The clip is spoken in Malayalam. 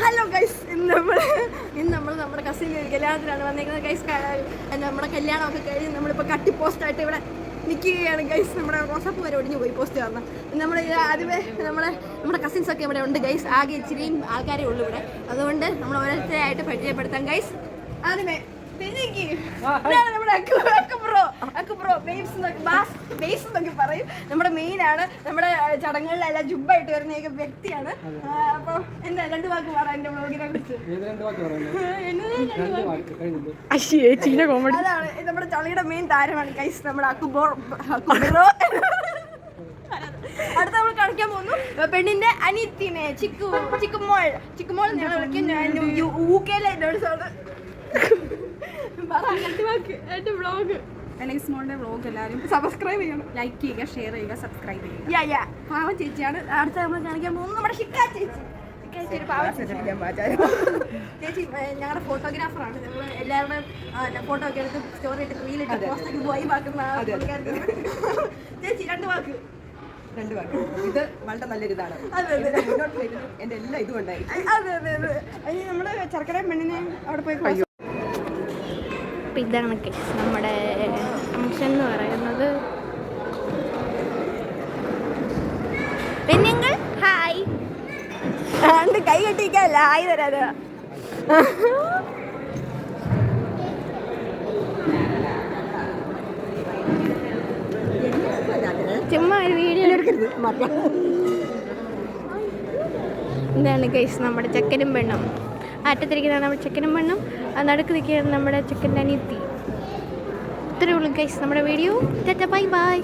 ഹലോ ഗൈസ് ഇന്ന് നമ്മൾ ഇന്ന് നമ്മൾ നമ്മുടെ കസിൻ കല്യാണത്തിലാണ് വന്നേക്കുന്നത് ഗൈസ് നമ്മുടെ കല്യാണമൊക്കെ കഴിഞ്ഞ് നമ്മളിപ്പോൾ കട്ടി പോസ്റ്റായിട്ട് ഇവിടെ നിൽക്കുകയാണ് ഗൈസ് നമ്മുടെ റോസപ്പ് വരെ ഒടിഞ്ഞു പോയി പോസ്റ്റ് കാരണം നമ്മൾ ആദ്യമേ നമ്മളെ നമ്മുടെ കസിൻസ് ഒക്കെ ഇവിടെ ഉണ്ട്. ഗൈസ് ആകെ ഇച്ചിരിയും ആൾക്കാരേ ഉള്ളൂ ഇവിടെ. അതുകൊണ്ട് നമ്മൾ ഓരോരുത്തരായിട്ട് പരിചയപ്പെടുത്താം. ഗൈസ് ആദ്യമേ നമ്മുടെ Akku Akku bro Akku bro babes bass ബേസ് എന്നൊക്കെ പറയും. നമ്മുടെ മെയിൻ ആണ്. നമ്മുടെ ചടങ്ങുകളിലെല്ലാം ജുബായിട്ട് വരുന്ന ഏക വ്യക്തിയാണ്. അപ്പൊ എന്താ രണ്ടു വാക്ക് പറ എന്റെ ബ്ലോഗിനെ കുറിച്ച്. അതാണ് നമ്മുടെ ചളിയുടെ മെയിൻ താരമാണ് കൈസ് നമ്മുടെ അക്കുബോ അടുത്ത നമ്മൾ കളിക്കാൻ പോകുന്നു. പെണ്ണിന്റെ അനിയത്തിനെ ചിക്കു ചിക്കുമോൾ ചിക്കുമോൾ ഞാൻ വിളിക്കും ഞാൻ യു കെയിലെ എന്നോട് പറ എന്റെ ബ്ലോഗ് എലൈസ് മോളുടെ വ്ളോഗ് എല്ലാവരും സബ്സ്ക്രൈബ് ചെയ്യണം. ലൈക്ക് ചെയ്യുക ഷെയർ ചെയ്യുക സബ്സ്ക്രൈബ് ചെയ്യുക. യാ യാ പാവം ചേച്ചിയാണ്. അടുത്ത നമ്മൾ കാണിക്കാൻ പോകുന്നത് നമ്മുടെ ഷിക്ക ചേച്ചി. ചേച്ചി ഞങ്ങളുടെ ഫോട്ടോഗ്രാഫറാണ് നമ്മൾ എല്ലാവരുടെയും ഫോട്ടോ ഒക്കെ എടുത്ത് സ്റ്റോറി ഇട്ട് റീലിട്ട് പോസ്റ്റ് ഒക്കെ പോയി വാക്കുന്ന ആ ചേച്ചി രണ്ട് വാക്ക്. രണ്ട് വാക്ക്. ഇത് വളരെ നല്ലൊരു ഇതാണ്. എന്റെ എല്ലാ ഇതും ഉണ്ടായി അതെ അതെ അതെ. നമ്മൾ പെണ്ണിനെയും പെണ്ണിനെ അവിടെ പോയി ഇതാണ് നമ്മുടെ ഫംഗ്ഷൻ എന്ന് പറയുന്നത്. പെണ്ണുങ്ങൾ ഹായ് ആണ്ട് കൈ കെട്ടിക്കല്ല ഹായ് തരാത് ചുമ്മാ ഒരു വീഡിയോ ഇതാണ് കേസ് നമ്മുടെ ചെക്കനും പെണ്ണും. അറ്റത്തിരിക്കുന്നതാണ് നമ്മുടെ ചെക്കനും പെണ്ണും. നടുക്ക് നിൽക്കുകയാണ് നമ്മുടെ ചെക്കന്റെ അനിയത്തി. ഇത്രയേ ഉള്ളൂ ഗൈസ് നമ്മുടെ വീഡിയോ. Bye bye